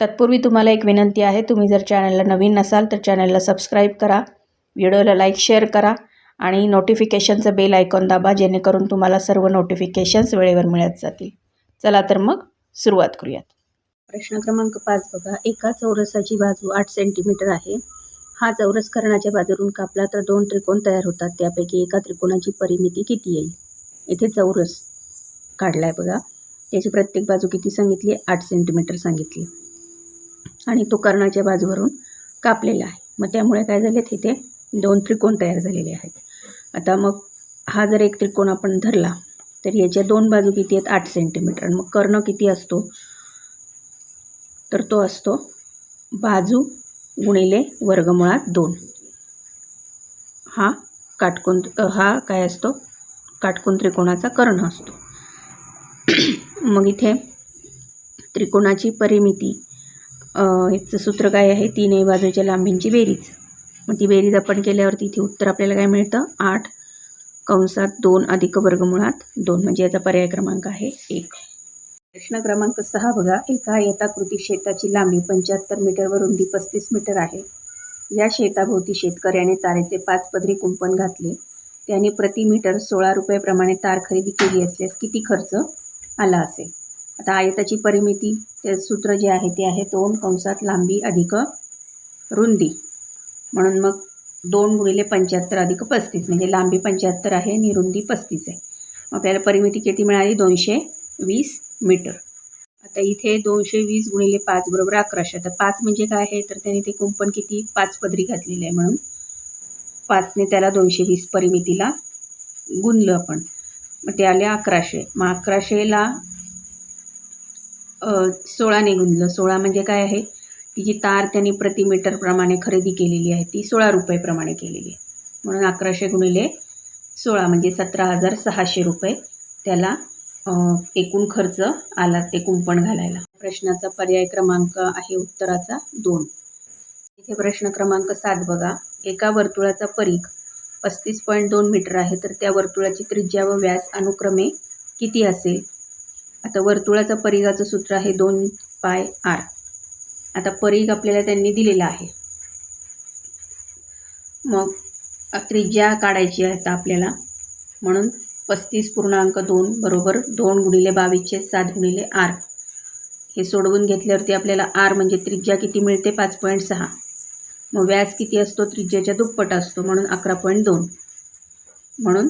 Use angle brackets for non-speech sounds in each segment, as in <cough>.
तत्पूर्वी तुम्हाला एक विनंती आहे तुम्ही जर चॅनलला नवीन नसाल तर चॅनलला सबस्क्राईब करा व्हिडिओला लाईक शेअर करा आणि नोटिफिकेशनचं बेल आयकॉन दाबा जेणेकरून तुम्हाला सर्व नोटिफिकेशन्स वेळेवर मिळत जातील. चला तर मग सुरुवात करूयात. प्रश्न क्रमांक पाच बघा. एका चौरसाची बाजू आठ सेंटीमीटर आहे. हा चौरस कर्णाच्या बाजूरून कापला तर दोन त्रिकोण तयार होतात. त्यापैकी एका त्रिकोणाची परिमिती किती येईल? इथे चौरस काढला आहे बघा. त्याची प्रत्येक बाजू किती सांगितली? आठ सेंटीमीटर सांगितली. आणि तो कर्णाच्या बाजूवरून कापलेला आहे. मग त्यामुळे काय झाले तिथे दोन त्रिकोण तयार झालेले आहेत. आता मग हा जर एक त्रिकोण आपण धरला तर याच्या दोन बाजू किती आहेत? आठ सेंटीमीटर आणि मग कर्ण किती असतो? तर तो असतो बाजू गुणिले वर्गमुळात दोन. हा काटकोन हा काय असतो? काटकोन त्रिकोणाचा कर्ण असतो. <clears throat> मग इथे त्रिकोणाची परिमिती ह्याचं सूत्र काय आहे? तीनही बाजूच्या लांबींची बेरीज. मग ती बेरीज आपण केल्यावरती इथे उत्तर आपल्याला काय मिळतं? आठ कंसात दोन अधिक वर्गमुळात दोन. म्हणजे याचा पर्याय क्रमांक आहे एक. प्रश्न क्रमांक सहा बघा. एका यथाकृती शेताची लांबी पंच्याहत्तर मीटर व रुंदी पस्तीस मीटर आहे. या शेताभोवती शेतकऱ्याने तारेचे पाच पदरी कुंपण घातले. त्याने प्रति मीटर सोळा रुपयाप्रमाणे तार खरेदी केली असल्यास किती खर्च आला असेल? आता आयताची परिमिती ते सूत्र जे आहे ते आहे दोन कंसात लांबी अधिक रुंदी. म्हणून मग दोन गुणिले पंच्याहत्तर अधिक पस्तीस म्हणजे लांबी पंच्याहत्तर आहे आणि रुंदी पस्तीस आहे. मग आपल्याला परिमिती किती मिळाली? दोनशे वीस मीटर. आता इथे दोनशे वीस गुणिले पाच बरोबर अकराशे. आता पाच म्हणजे काय आहे? तर त्याने ते कुंपण किती? पाच पदरी घातलेलं आहे म्हणून. पाचने त्याला दोनशे वीस परिमितीला गुणलं आपण. मग ते आले अकराशे. मग अकराशेला सोळा सोळाने गुणलं सोळा म्हणजे काय आहे? ती जी तार त्यांनी प्रति मीटरप्रमाणे खरेदी केलेली आहे ती सोळा रुपयेप्रमाणे केलेली आहे. म्हणून अकराशे गुणिले सोळा म्हणजे सतरा हजार सहाशे रुपये त्याला एकूण खर्च आला ते कुंपण घालायला. प्रश्नाचा पर्याय क्रमांक आहे उत्तराचा दोन. इथे प्रश्न क्रमांक सात बघा. एका वर्तुळाचा परीख पस्तीस पॉईंट दोन मीटर आहे तर त्या वर्तुळाची त्रिज्या व व्यास अनुक्रमे किती असेल? आता वर्तुळाचा परिघाचं सूत्र आहे दोन पाय आर. आता परिघ आपल्याला त्यांनी दिलेला आहे. मग त्रिज्या काढायची आहे आता आपल्याला म्हणून पस्तीस पूर्णांक दोन बरोबर दोन गुणिले बावीसचे सात गुणिले आर. हे सोडवून घेतल्यावरती आपल्याला आर म्हणजे त्रिज्या किती मिळते? पाच पॉईंट सहा. मग व्यास किती असतो? त्रिज्याच्या दुप्पट असतो म्हणून अकरा पॉईंट दोन. म्हणून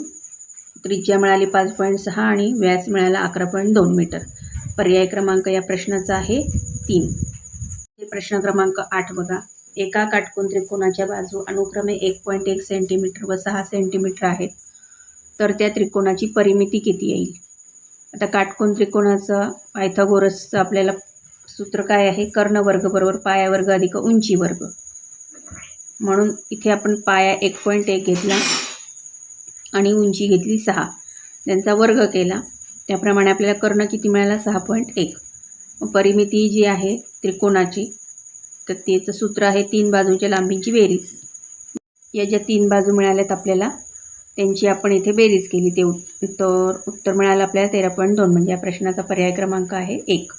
त्रिज्या मिळाली पाच पॉईंट सहा आणि व्यास मिळाला अकरा पॉईंट दोन मीटर पर्याय क्रमांक या प्रश्नाचा आहे तीन. हे प्रश्न क्रमांक आठ बघा. एका काटकोन त्रिकोणाच्या बाजू अनुक्रमे एक पॉईंट एक सेंटीमीटर व सहा सेंटीमीटर आहेत. तर त्या त्रिकोणाची परिमिती किती येईल? आता काटकोन त्रिकोणाचं पायथागोरसचं आपल्याला सूत्र काय आहे? कर्णवर्ग बरोबर पाया वर्ग अधिक उंची वर्ग म्हणून इथे आपण पाया एक पॉईंट एक घेतला. आणि उंची घेतली सहा. त्यांचा वर्ग केला. त्याप्रमाणे आपल्याला कर्ण किती मिळाला? सहा पॉईंट एक. परिमिती जी आहे त्रिकोणाची तर त्याचं सूत्र आहे तीन बाजूच्या लांबींची बेरीज. या ज्या तीन बाजू मिळाल्यात आपल्याला त्यांची आपण इथे बेरीज केली. ते उत्तर उत्तर मिळालं आपल्याला तेरा पॉईंट दोन. म्हणजे या प्रश्नाचा पर्याय क्रमांक आहे एक.